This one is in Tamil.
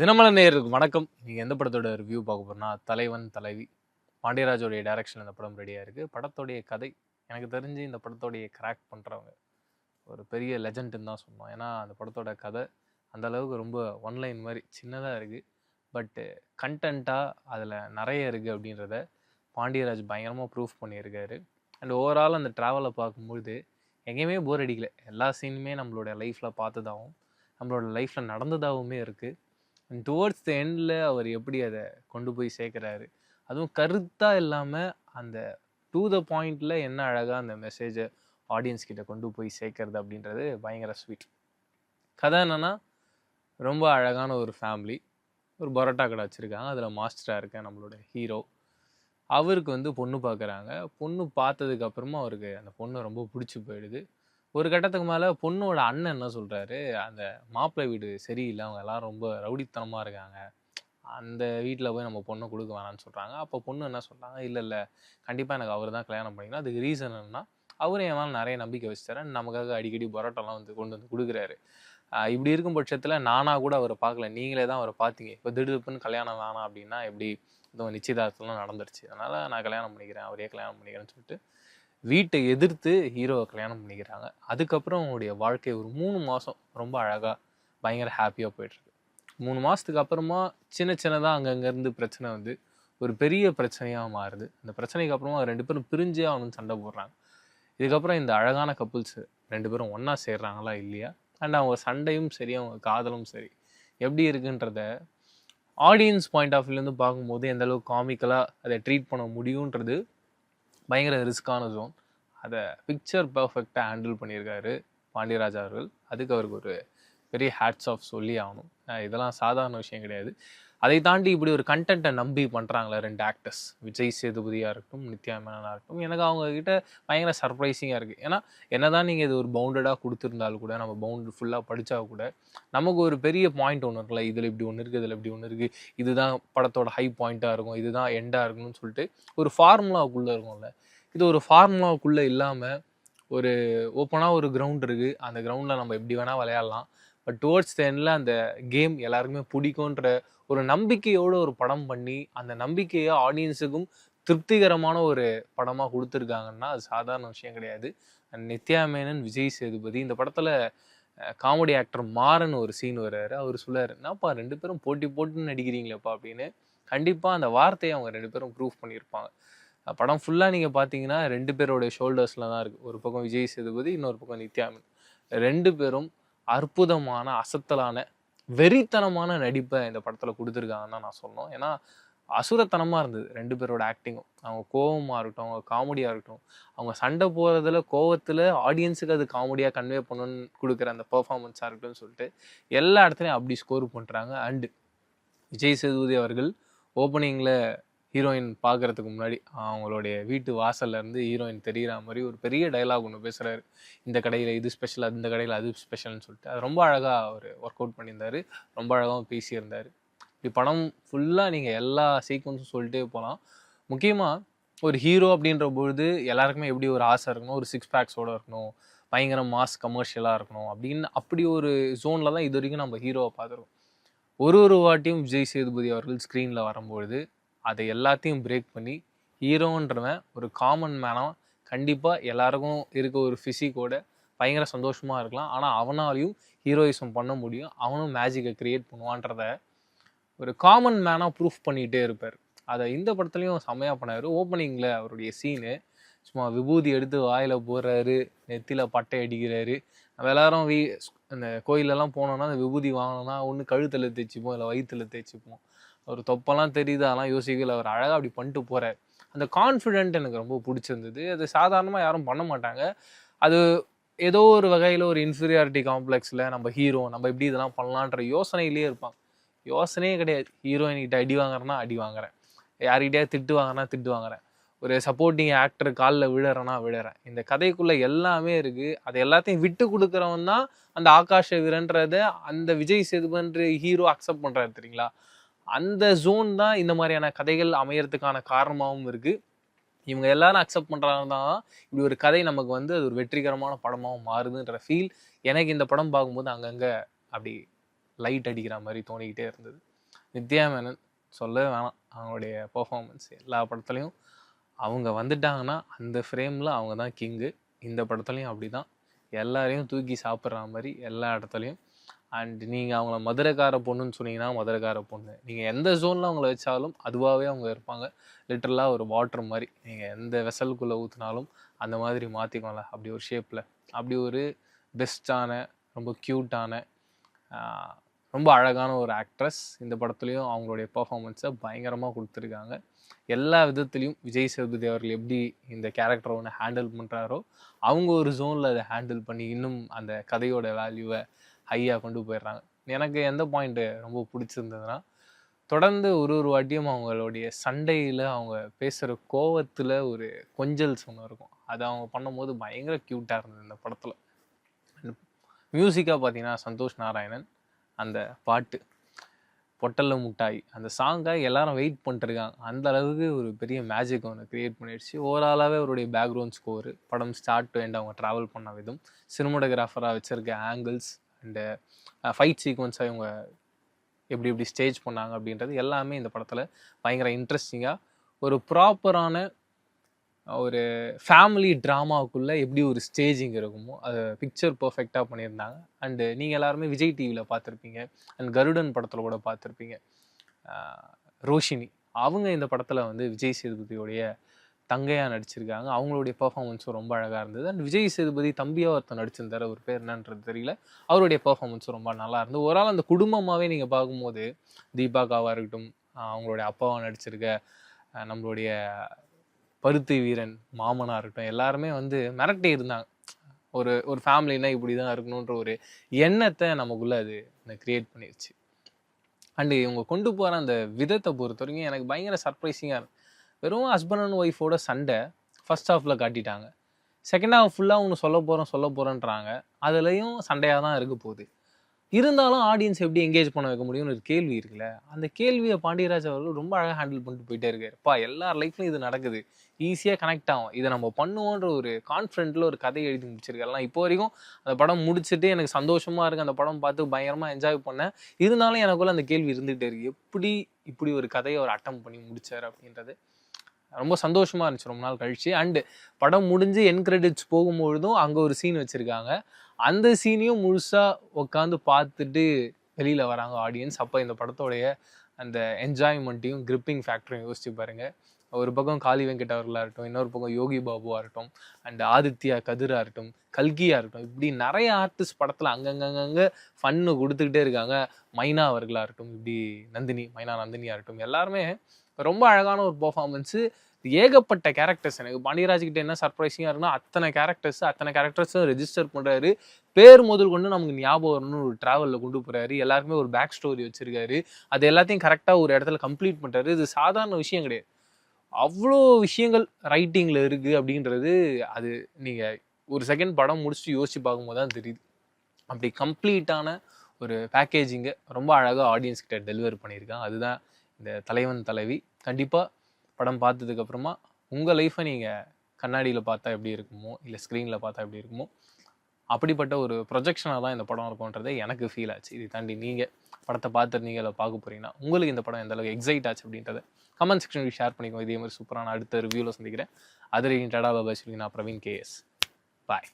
தினமல நேயருக்கு வணக்கம். நீங்கள் எந்த படத்தோட ரிவ்யூ பார்க்க போறோம்னா தலைவன் தலைவி. பாண்டியராஜோடைய டைரக்ஷன் இந்த படம் ரெடியாக இருக்குது படத்தோடைய கதை எனக்கு தெரிஞ்சு இந்த படத்தோடைய கிராக் பண்ணுறவங்க ஒரு பெரிய லெஜண்ட்னு தான் சொல்லணும். ஏன்னா அந்த படத்தோட கதை அந்த அளவுக்கு ரொம்ப ஒன்லைன் மாதிரி சின்னதாக இருக்குது பட்டு கண்டென்ட்டாக அதில் நிறைய இருக்குது அப்படின்றத பாண்டியராஜ் பயங்கரமாக ப்ரூஃப் பண்ணியிருக்காரு. அண்ட் ஓவரால் அந்த ட்ராவலை பார்க்கும்பொழுது எங்கேயுமே போர் அடிக்கல. எல்லா சீனுமே நம்மளோட லைஃப்பில் பார்த்ததாகவும் நம்மளோட லைஃப்பில் நடந்ததாகவுமே இருக்குது டுவோர்ட்ஸ் த எண்டில் அவர் எப்படி அதை கொண்டு போய் சேர்க்குறாரு? அதுவும் கருத்தாக இல்லாமல் அந்த டு த பாயிண்டில் என்ன அழகாக அந்த மெசேஜை ஆடியன்ஸ் கிட்ட கொண்டு போய் சேர்க்கறது அப்படின்றது பயங்கர ஸ்வீட் கதை என்னன்னா ரொம்ப அழகான ஒரு ஃபேமிலி ஒரு பரோட்டா கடை வச்சுருக்காங்க. அதில் மாஸ்டராக இருக்கேன் நம்மளோட ஹீரோ அவருக்கு வந்து பொண்ணு பார்க்குறாங்க. பொண்ணு பார்த்ததுக்கப்புறமா அவருக்கு அந்த பொண்ணு ரொம்ப பிடிச்சி போயிடுது. ஒரு கட்டத்துக்கு மேலே பொண்ணோட அண்ணன் என்ன சொல்கிறாரு அந்த மாப்பிள்ளை வீடு சரியில்லை. அவங்க எல்லாரும் ரொம்ப ரவுடித்தனமாக இருக்காங்க. அந்த வீட்டில் போய் நம்ம பொண்ணை கொடுக்க வேணாம்னு சொல்கிறாங்க அப்போ பொண்ணு என்ன சொல்கிறாங்க இல்லை இல்லை. கண்டிப்பாக எனக்கு அவர் தான் கல்யாணம் பண்ணிக்கணும். அதுக்கு ரீசன் என்னன்னா அவரும் என் மேலே நிறைய நம்பிக்கை வச்சுட்டாரு. நமக்காக அடிக்கடி பரோட்டாலாம் வந்து கொண்டு வந்து கொடுக்குறாரு. இப்படி இருக்கும் பட்சத்தில் நானாக கூட அவரை பார்க்கல. நீங்களே தான் அவரை பார்த்தீங்க. இப்போ திடுப்புன்னு கல்யாணம் வேணாம் அப்படின்னா எப்படி இதுவும் நிச்சயதார்த்தம்லாம் நடந்துருச்சு. அதனால் நான் கல்யாணம் பண்ணிக்கிறேன். அவரே கல்யாணம் பண்ணிக்கிறேன்னு சொல்லிட்டு வீட்டை எதிர்த்து ஹீரோவை கல்யாணம் பண்ணிக்கிறாங்க. அதுக்கப்புறம் அவங்களுடைய வாழ்க்கை ஒரு மூணு மாதம் ரொம்ப அழகாக பயங்கர ஹாப்பியாக போயிட்டுருக்கு. மூணு மாதத்துக்கு அப்புறமா சின்ன சின்னதாக அங்கங்கேருந்து பிரச்சனை வந்து ஒரு பெரிய பிரச்சனையாக மாறுது. அந்த பிரச்சனைக்கு அப்புறமா ரெண்டு பேரும் பிரிஞ்சே ஆகணும்னு சண்டை போடுறாங்க. இதுக்கப்புறம் இந்த அழகான கப்புள்ஸ் ரெண்டு பேரும் ஒன்றா சேர்றாங்களா இல்லையா? அண்ட் அவங்க சண்டையும் சரி அவங்க காதலும் சரி எப்படி இருக்குன்றத ஆடியன்ஸ் பாயிண்ட் ஆஃப் வியூலேருந்து பார்க்கும்போது எந்தளவுக்கு காமிக்கலாக அதை ட்ரீட் பண்ண முடியுன்றது பயங்கர ரிஸ்க்கான ஜோன் அதை பிக்சர் பர்ஃபெக்டாக ஹேண்டில் பண்ணியிருக்காரு பாண்டியராஜா அவர்கள். அதுக்கு அவருக்கு ஒரு பெரிய ஹேட்ஸ் ஆஃப் சொல்லி ஆகணும். இதெல்லாம் சாதாரண விஷயம் கிடையாது. அதை தாண்டி இப்படி ஒரு கண்டென்ட்டை நம்பி பண்ணுறாங்களே ரெண்டு ஆக்டர்ஸ் விஜய் சேதுபதியாக இருக்கட்டும் நித்யா மேனனாக இருக்கட்டும் எனக்கு அவங்கக்கிட்ட பயங்கர சர்ப்ரைசிங்காக இருக்குது ஏன்னா என்னதான் நீங்கள் இது ஒரு பவுண்டடாக கொடுத்துருந்தாலும் கூட நம்ம பவுண்டு ஃபுல்லாக படித்தா கூட நமக்கு ஒரு பெரிய பாயிண்ட் ஒன்று இருக்குல்ல இதில் இப்படி ஒன்று இருக்குது இதில் இப்படி ஒன்று இருக்குது இதுதான் படத்தோட ஹை பாயிண்ட்டாக இருக்கும் இதுதான் எண்டாக இருக்கணும்னு சொல்லிட்டு ஒரு ஃபார்முலாவுக்குள்ளே இருக்கும்ல. இது ஒரு ஃபார்முலாவுக்குள்ளே இல்லாமல் ஒரு ஓப்பனாக ஒரு கிரவுண்ட் இருக்குது அந்த கிரவுண்டில் நம்ம எப்படி வேணால் விளையாடலாம். பட் டுவர்ட்ஸ் எண்டில் அந்த கேம் எல்லாருக்குமே பிடிக்குன்ற ஒரு நம்பிக்கையோட ஒரு படம் பண்ணி அந்த நம்பிக்கையை ஆடியன்ஸுக்கும் திருப்திகரமான ஒரு படமாக கொடுத்துருக்காங்கன்னா அது சாதாரண விஷயம் கிடையாது. நித்யா மேனன் விஜய் சேதுபதி இந்த படத்தில் காமெடி ஆக்டர் மாறன் ஒரு சீன் வர்றாரு. அவர் சொல்லார் என்னப்பா ரெண்டு பேரும் போட்டி போட்டுன்னு நடிக்கிறீங்களேப்பா அப்படின்னு. கண்டிப்பாக அந்த வார்த்தையை அவங்க ரெண்டு பேரும் ப்ரூவ் பண்ணியிருப்பாங்க. படம் ஃபுல்லாக நீங்கள் பார்த்தீங்கன்னா ரெண்டு பேரோடைய ஷோல்டர்ஸில் தான் இருக்குது ஒரு பக்கம் விஜய் சேதுபதி இன்னொரு பக்கம் நித்யா மேன் ரெண்டு பேரும் அற்புதமான அசத்தலான வெறித்தனமான நடிப்பை இந்த படத்தில் கொடுத்துருக்காங்கன்னு தான் நான் சொல்லணும். ஏன்னா அசுரத்தனமாக இருந்தது ரெண்டு பேரோட ஆக்டிங்கும் அவங்க கோவமாக இருக்கட்டும் அவங்க காமெடியாக இருக்கட்டும் அவங்க சண்டை போகிறதுல கோவத்தில் ஆடியன்ஸுக்கு அது காமெடியாக கன்வே பண்ணணும்னு கொடுக்குற அந்த பர்ஃபார்மன்ஸாக இருக்கட்டும்னு சொல்லிட்டு எல்லா இடத்துலையும் அப்படி ஸ்கோர் பண்ணுறாங்க அண்டு விஜய் சேதுபதி அவர்கள் ஓப்பனிங்கில் ஹீரோயின் பார்க்கறதுக்கு முன்னாடி அவங்களுடைய வீட்டு வாசல்ல இருந்து ஹீரோயின் தெரிகிற மாதிரி ஒரு பெரிய டைலாக் ஒன்று பேசுகிறாரு இந்த கடையில் இது ஸ்பெஷல் இந்த கடையில் அது ஸ்பெஷல்னு சொல்லிட்டு. அது ரொம்ப அழகாக அவர் ஒர்க் அவுட் பண்ணியிருந்தார். ரொம்ப அழகாகவும் பேசியிருந்தார். இப்படி படம் ஃபுல்லாக நீங்கள் எல்லா சீக்வன்ஸும் சொல்லிட்டே போகலாம் முக்கியமாக ஒரு ஹீரோ அப்படின்ற பொழுது எல்லாருக்குமே எப்படி ஒரு ஆசை இருக்கணும்? ஒரு சிக்ஸ் பேக்ஸோடு இருக்கணும். பயங்கர மாஸ் கமர்ஷியலாக இருக்கணும். அப்படின்னு அப்படி ஒரு ஜோனில் தான் இது வரைக்கும் நம்ம ஹீரோவை பார்த்துருக்கோம். ஒரு ஒரு வாட்டியும் விஜய் சேதுபதி அவர்கள் ஸ்க்ரீனில் வரும்பொழுது அதை எல்லாத்தையும் பிரேக் பண்ணி ஹீரோன்றவன் ஒரு காமன் மேனாக கண்டிப்பாக எல்லாருக்கும் இருக்க ஒரு ஃபிசிக்கோட பயங்கர சந்தோஷமாக இருக்கலாம். ஆனால் அவனாலையும் ஹீரோயிசம் பண்ண முடியும். அவனும் மேஜிக்கை க்ரியேட் பண்ணுவான்றத ஒரு காமன் மேனாக ப்ரூஃப் பண்ணிகிட்டே இருப்பார். அதை இந்த படத்துலையும் செம்மையாக பண்ணார். ஓப்பனிங்கில் அவருடைய சீனு சும்மா விபூதி எடுத்து வாயில் போடுறாரு நெத்தியில் பட்டை அடிக்கிறாரு. நம்ம எல்லாரும் வீ அந்த கோயிலெல்லாம் போனோம்னா அந்த விபூதி வாங்கினோம்னா ஒன்று கழுத்தில் தேய்ச்சிப்போம் இல்லை வயிற்றில் தேய்ச்சிப்போம். அவர் தொப்பெல்லாம் தெரியுது அதெல்லாம் யோசிக்கல. அவர் அழகாக அப்படி பண்ணிட்டு போகிறார் அந்த கான்ஃபிடென்ட் எனக்கு ரொம்ப பிடிச்சிருந்தது. அது சாதாரணமாக யாரும் பண்ண மாட்டாங்க. அது ஏதோ ஒரு வகையில் ஒரு இன்ஃபீரியாரிட்டி காம்ப்ளெக்ஸில் நம்ம ஹீரோ நம்ம எப்படி இதெல்லாம் பண்ணலான்ற யோசனையிலேயே இருப்பாங்க. யோசனையே கிடையாது. ஹீரோயின்கிட்ட அடி வாங்குறேன்னா அடி வாங்குறேன். யார்கிட்டயா திட்டு வாங்குறேன்னா திட்டு வாங்குறேன். ஒரு சப்போர்ட்டிங் ஆக்டர் காலில் விழுறேன்னா விழுறேன். இந்த கதைக்குள்ளே எல்லாமே இருக்குது அது எல்லாத்தையும் விட்டு கொடுக்குறவன் தான் அந்த ஆகாஷ வீரன்றதை அந்த விஜய் சேதுபன்ற ஹீரோ அக்செப்ட் பண்ணுறாரு தெரியுங்களா? அந்த ஜோன் தான் இந்த மாதிரியான கதைகள் அமையறதுக்கான காரணமாகவும் இருக்குது இவங்க எல்லாரும் அக்செப்ட் பண்ணுறாங்க தான் இப்படி ஒரு கதை நமக்கு வந்து அது ஒரு வெற்றிகரமான படமாகவும் மாறுதுன்ற ஃபீல் எனக்கு இந்த படம் பார்க்கும்போது அங்கங்கே அப்படி லைட் அடிக்கிற மாதிரி தோணிக்கிட்டே இருந்தது. நித்யா மேனன் சொல்ல வேணாம். அவங்களுடைய பர்ஃபாமன்ஸ் எல்லா படத்துலையும் அவங்க வந்துட்டாங்கன்னா அந்த ஃப்ரேமில் அவங்க தான் கிங்கு இந்த படத்துலையும் அப்படி தான் எல்லாரையும் தூக்கி சாப்பிட்ற மாதிரி எல்லா இடத்துலையும் அண்ட் நீங்கள் அவங்கள மதுரைக்கார பொண்ணுன்னு சொன்னீங்கன்னா மதுரைக்கார பொண்ணு. நீங்கள் எந்த ஜோனில் அவங்கள வச்சாலும் அதுவாகவே அவங்க இருப்பாங்க. லிட்டரலாக ஒரு வாட்டர் மாதிரி. நீங்கள் எந்த வெசலுக்குள்ளே ஊற்றினாலும் அந்த மாதிரி மாற்றிக்கோங்கள அப்படி ஒரு ஷேப்பில் அப்படி ஒரு பெஸ்ட்டான ரொம்ப க்யூட்டான ரொம்ப அழகான ஒரு ஆக்ட்ரஸ் இந்த படத்துலேயும் அவங்களுடைய பர்ஃபாமன்ஸை பயங்கரமாக கொடுத்துருக்காங்க. எல்லா விதத்துலேயும் விஜய் சேதுபதி அவர்கள் எப்படி இந்த கேரக்டரை ஒன்று ஹேண்டில் பண்ணுறாரோ அவங்க ஒரு ஜோனில் அதை ஹேண்டில் பண்ணி இன்னும் அந்த கதையோட வேல்யூவை ஹையாக கொண்டு போயிடுறாங்க. எனக்கு எந்த பாயிண்ட்டு ரொம்ப பிடிச்சிருந்ததுன்னா தொடர்ந்து ஒரு ஒரு வாட்டியும் அவங்களுடைய சண்டையில் அவங்க பேசுகிற கோவத்தில் ஒரு கொஞ்சல்ஸ் ஒன்று இருக்கும். அது அவங்க பண்ணும்போது பயங்கர க்யூட்டாக இருந்தது இந்த படத்தில். மியூசிக்காக பார்த்தீங்கன்னா சந்தோஷ் நாராயணன் அந்த பாட்டு. பொட்டல்ல முட்டாய். அந்த சாங்காக எல்லாரும் வெயிட் பண்ணிட்டுருக்காங்க அந்த அளவுக்கு ஒரு பெரிய மேஜிக் ஒன்று க்ரியேட் பண்ணிடுச்சு. ஓவராலாகவே அவருடைய பேக்ரவுண்ட் ஸ்கோரு படம் ஸ்டார்ட் டு எண்ட் அவங்க ட்ராவல் பண்ண விதம் சினிமோட்டோகிராஃபராக வச்சுருக்க ஆங்கிள்ஸ் அண்டு ஃபைட் சீக்வன்ஸாக இவங்க எப்படி எப்படி ஸ்டேஜ் பண்ணாங்க அப்படின்றது எல்லாமே இந்த படத்தில் பயங்கர இன்ட்ரெஸ்டிங்காக ஒரு ப்ராப்பரான ஒரு ஃபேமிலி ட்ராமாவுக்குள்ளே எப்படி ஒரு ஸ்டேஜிங் இருக்குமோ அதை பிக்சர் பர்ஃபெக்டாக பண்ணியிருந்தாங்க. அண்டு நீங்கள் எல்லாருமே விஜய் டிவியில் பார்த்துருப்பீங்க. அண்ட் கருடன் படத்தில் கூட பார்த்துருப்பீங்க. ரோஷினி. அவங்க இந்த படத்தில் வந்து விஜய் சேதுபதியோடைய தங்கையாக நடிச்சிருக்காங்க. அவங்களுடைய பர்ஃபார்மன்ஸும் ரொம்ப அழகாக இருந்தது. அண்ட் விஜய் சேதுபதி தம்பியாக ஒருத்தர் நடிச்சிருந்தார். ஒரு பேர் என்னன்றது தெரியல. அவருடைய பர்ஃபார்மன்ஸும் ரொம்ப நல்லா இருந்தது. ஒரு ஆள் அந்த குடும்பமாகவே நீங்கள் பார்க்கும்போது தீபாகாவாக இருக்கட்டும் அவங்களுடைய அப்பாவாக நடிச்சிருக்க நம்மளுடைய பருத்தி வீரன் மாமனாக இருக்கட்டும் எல்லாருமே வந்து மிரட்டி இருந்தாங்க. ஒரு ஒரு ஃபேமிலினா இப்படி தான் இருக்கணுன்ற ஒரு எண்ணத்தை நமக்குள்ளே அது க்ரியேட் பண்ணிருச்சு. அண்டு இவங்க கொண்டு போகிற அந்த விதத்தை பொறுத்த வரைக்கும் எனக்கு பயங்கர சர்ப்ரைசிங்காக இருக்கும் வெறும் ஹஸ்பண்ட் அண்ட் ஒய்ஃபோட சண்டை ஃபர்ஸ்ட் ஹாஃபில் காட்டிட்டாங்க. செகண்ட் ஹாஃப் ஃபுல்லாக அவங்க சொல்ல போகிறோம் சொல்ல போகிறேன்றாங்க அதுலேயும் சண்டையாக தான் இருக்க போகுது. இருந்தாலும் ஆடியன்ஸ் எப்படி எங்கேஜ் பண்ண வைக்க முடியும்னு ஒரு கேள்வி இருக்குல்ல? அந்த கேள்வியை பாண்டியராஜ் அவர்கள் ரொம்ப அழகாக ஹேண்டில் பண்ணிட்டு போயிட்டே இருக்காருப்பா எல்லார் லைஃப்லையும் இது நடக்குது. ஈஸியாக கனெக்ட் ஆகும். இதை நம்ம பண்ணுவோன்ற ஒரு கான்ஃபிடென்ட்டில் ஒரு கதை எழுதி முடிச்சிருக்கலாம் இப்போ வரைக்கும் அந்த படம் முடிச்சுட்டு எனக்கு சந்தோஷமாக இருக்குது அந்த படம் பார்த்து பயங்கரமாக என்ஜாய் பண்ணேன். இருந்தாலும் எனக்குள்ள அந்த கேள்வி இருந்துகிட்டே இருக்கு. எப்படி இப்படி ஒரு கதையை ஒரு அட்டம் பண்ணி முடித்தார் அப்படின்றது ரொம்ப சந்தோஷமாக இருந்துச்சு ரொம்ப நாள் கழிச்சு. அண்டு படம் முடிஞ்சு என் கிரெடிட்ஸ் போகும்பொழுதும் அங்கே ஒரு சீன் வச்சுருக்காங்க. அந்த சீனையும் முழுசாக உட்காந்து பார்த்துட்டு வெளியில் வராங்க ஆடியன்ஸ் அப்போ இந்த படத்தோடைய அந்த என்ஜாய்மெண்ட்டையும் கிரிப்பிங் ஃபேக்டரையும் யோசிச்சு பாருங்கள் ஒரு பக்கம் காளி வெங்கட் அவர்களாக இருக்கட்டும் இன்னொரு பக்கம் யோகி பாபுவாக இருக்கட்டும் அண்ட் ஆதித்யா கதிராக இருக்கட்டும் கல்கியாக இருக்கட்டும். இப்படி நிறைய ஆர்டிஸ்ட் படத்தில் அங்கங்கங்கங்கே ஃபன்னு கொடுத்துக்கிட்டே இருக்காங்க. மைனா அவர்களாக இருக்கட்டும் இப்படி நந்தினி மைனா நந்தினியாக இருக்கட்டும். எல்லாருமே ரொம்ப அழகான ஒரு பர்ஃபார்மன்ஸு ஏகப்பட்ட கேரக்டர்ஸ் எனக்கு பாண்டியராஜ்கிட்ட என்ன சர்ப்ரைசிங்காக இருக்குன்னா அத்தனை கேரக்டர்ஸ் அத்தனை கேரக்டர்ஸும் ரெஜிஸ்டர் பண்ணுறாரு பேர் முதல் கொண்டு நமக்கு ஞாபகம் வரணும்னு ஒரு ட்ராவலில் கொண்டு போகிறாரு எல்லாருக்குமே ஒரு பேக் ஸ்டோரி வச்சுருக்காரு. அது எல்லாத்தையும் கரெக்டாக ஒரு இடத்துல கம்ப்ளீட் பண்ணுறாரு இது சாதாரண விஷயம் கிடையாது. அவ்வளோ விஷயங்கள் ரைட்டிங்கில் இருக்குது அப்படின்றது அது நீங்கள் ஒரு செகண்ட் படம் முடிச்சுட்டு யோசிச்சு பார்க்கும்போது தான் தெரியுது. அப்படி கம்ப்ளீட்டான ஒரு பேக்கேஜிங்கை ரொம்ப அழகாக ஆடியன்ஸ்கிட்ட டெலிவர் பண்ணியிருக்கான். அதுதான் இந்த தலைவன் தலைவி. கண்டிப்பாக படம் பார்த்ததுக்கப்புறமா உங்கள் லைஃப்பை நீங்கள் கண்ணாடியில் பார்த்தா எப்படி இருக்குமோ இல்லை ஸ்க்ரீனில் பார்த்தா எப்படி இருக்குமோ அப்படிப்பட்ட ஒரு ப்ரொஜெக்ஷனாக தான் இந்த படம் இருக்கும்ன்றதே எனக்கு ஃபீல் ஆச்சு. இதை தாண்டி நீங்கள் படத்தை பார்த்துருந்தீங்க இல்லை பார்க்க போறீங்கன்னா உங்களுக்கு இந்த படம் எந்த அளவுக்கு எக்ஸைட் ஆச்சு அப்படின்றத கமெண்ட் செக்ஷனில் ஷேர் பண்ணிக்கோ இதே மாதிரி சூப்பரான அடுத்த ரிவ்யூவில் சந்திக்கிறேன். அது டாடா பாபா சொல்லி நான் பிரவீன் கேஎஸ் பாய்